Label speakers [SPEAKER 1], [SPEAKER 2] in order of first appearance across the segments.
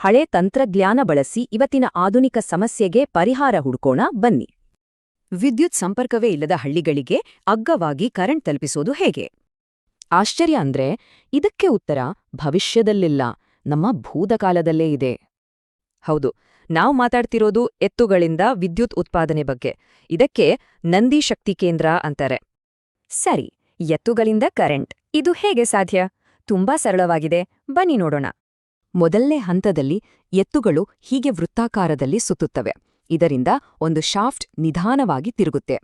[SPEAKER 1] ಹಳೆ ತಂತ್ರಜ್ಞಾನ ಬಳಸಿ ಇವತ್ತಿನ ಆಧುನಿಕ ಸಮಸ್ಯೆಗೆ ಪರಿಹಾರ ಹುಡ್ಕೋಣ ಬನ್ನಿ. ವಿದ್ಯುತ್ ಸಂಪರ್ಕವೇ ಇಲ್ಲದ ಹಳ್ಳಿಗಳಿಗೆ ಅಗ್ಗವಾಗಿ ಕರೆಂಟ್ ತಲುಪಿಸೋದು ಹೇಗೆ? ಆಶ್ಚರ್ಯ ಅಂದ್ರೆ ಇದಕ್ಕೆ ಉತ್ತರ ಭವಿಷ್ಯದಲ್ಲಿಲ್ಲ, ನಮ್ಮ ಭೂತಕಾಲದಲ್ಲೇ ಇದೆ. ಹೌದು, ನಾವು ಮಾತಾಡ್ತಿರೋದು ಎತ್ತುಗಳಿಂದ ವಿದ್ಯುತ್ ಉತ್ಪಾದನೆ ಬಗ್ಗೆ, ಇದಕ್ಕೆ ನಂದಿ ಶಕ್ತಿ ಕೇಂದ್ರ ಅಂತಾರೆ. ಸರಿ, ಎತ್ತುಗಳಿಂದ ಕರೆಂಟ್, ಇದು ಹೇಗೆ ಸಾಧ್ಯ? ತುಂಬಾ ಸರಳವಾಗಿದೆ, ಬನ್ನಿ ನೋಡೋಣ. ಮೊದಲನೇ ಹಂತದಲ್ಲಿ ಎತ್ತುಗಳು ಹೀಗೆ ವೃತ್ತಾಕಾರದಲ್ಲಿ ಸುತ್ತುತ್ತವೆ. ಇದರಿಂದ ಒಂದು ಶಾಫ್ಟ್ ನಿಧಾನವಾಗಿ ತಿರುಗುತ್ತೆ.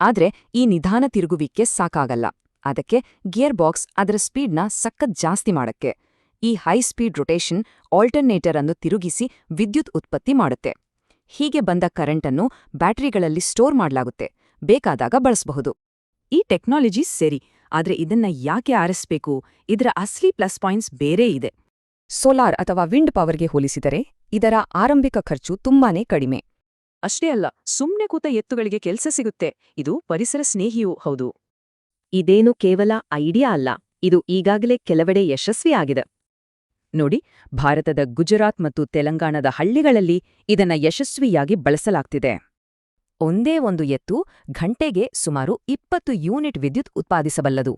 [SPEAKER 1] ಆದರೆ ಈ ನಿಧಾನ ತಿರುಗುವಿಕೆ ಸಾಕಾಗಲ್ಲ. ಅದಕ್ಕೆ ಗಿಯರ್ ಬಾಕ್ಸ್ ಅದರ ಸ್ಪೀಡ್ನ ಸಖತ್ ಜಾಸ್ತಿ ಮಾಡಕ್ಕೆ. ಈ ಹೈ ಸ್ಪೀಡ್ ರೊಟೇಷನ್ ಆಲ್ಟರ್ನೇಟರ್ ಅನ್ನು ತಿರುಗಿಸಿ ವಿದ್ಯುತ್ ಉತ್ಪತ್ತಿ ಮಾಡುತ್ತೆ. ಹೀಗೆ ಬಂದ ಕರೆಂಟನ್ನು ಬ್ಯಾಟರಿಗಳಲ್ಲಿ ಸ್ಟೋರ್ ಮಾಡಲಾಗುತ್ತೆ. ಬೇಕಾದಾಗ ಬಳಸಬಹುದು. ಈ ಟೆಕ್ನಾಲಜಿ ಸರಿ, ಆದರೆ ಇದನ್ನ ಯಾಕೆ ಆರಿಸ್ಬೇಕು? ಇದರ ಅಸ್ಲಿ ಪ್ಲಸ್ ಪಾಯಿಂಟ್ಸ್ ಬೇರೆ ಇದೆ. ಸೋಲಾರ್ ಅಥವಾ ವಿಂಡ್ ಪವರ್ಗೆ ಹೋಲಿಸಿದರೆ ಇದರ ಆರಂಭಿಕ ಖರ್ಚು ತುಂಬಾನೇ ಕಡಿಮೆ.
[SPEAKER 2] ಅಷ್ಟೇ ಅಲ್ಲ, ಸುಮ್ನೆ ಕೂತ ಎತ್ತುಗಳಿಗೆ ಕೆಲಸ ಸಿಗುತ್ತೆ. ಇದು ಪರಿಸರ ಸ್ನೇಹಿಯೂ, ಹೌದು.
[SPEAKER 1] ಇದೇನು ಕೇವಲ ಐಡಿಯಾ ಅಲ್ಲ, ಇದು ಈಗಾಗಲೇ ಕೆಲವೆಡೆ ಯಶಸ್ವಿಯಾಗಿದೆ ನೋಡಿ, ಭಾರತದ ಗುಜರಾತ್ ಮತ್ತು ತೆಲಂಗಾಣದ ಹಳ್ಳಿಗಳಲ್ಲಿ ಇದನ್ನ ಯಶಸ್ವಿಯಾಗಿ ಬಳಸಲಾಗ್ತಿದೆ. ಒಂದೇ ಒಂದು ಎತ್ತು ಘಂಟೆಗೆ ಸುಮಾರು ಇಪ್ಪತ್ತು ಯೂನಿಟ್ ವಿದ್ಯುತ್ ಉತ್ಪಾದಿಸಬಲ್ಲದು.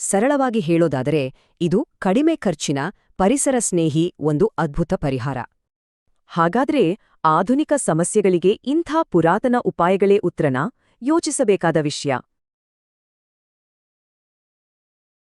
[SPEAKER 1] ಸರಳವಾಗಿ ಹೇಳೋದಾದರೆ, ಇದು ಕಡಿಮೆ ಖರ್ಚಿನ ಪರಿಸರ ಸ್ನೇಹಿ ಒಂದು ಅದ್ಭುತ ಪರಿಹಾರ. ಹಾಗಾದ್ರೆ ಆಧುನಿಕ ಸಮಸ್ಯೆಗಳಿಗೆ ಇಂಥ ಪುರಾತನ ಉಪಾಯಗಳೇ ಉತ್ತರನ? ಯೋಚಿಸಬೇಕಾದ ವಿಷಯ.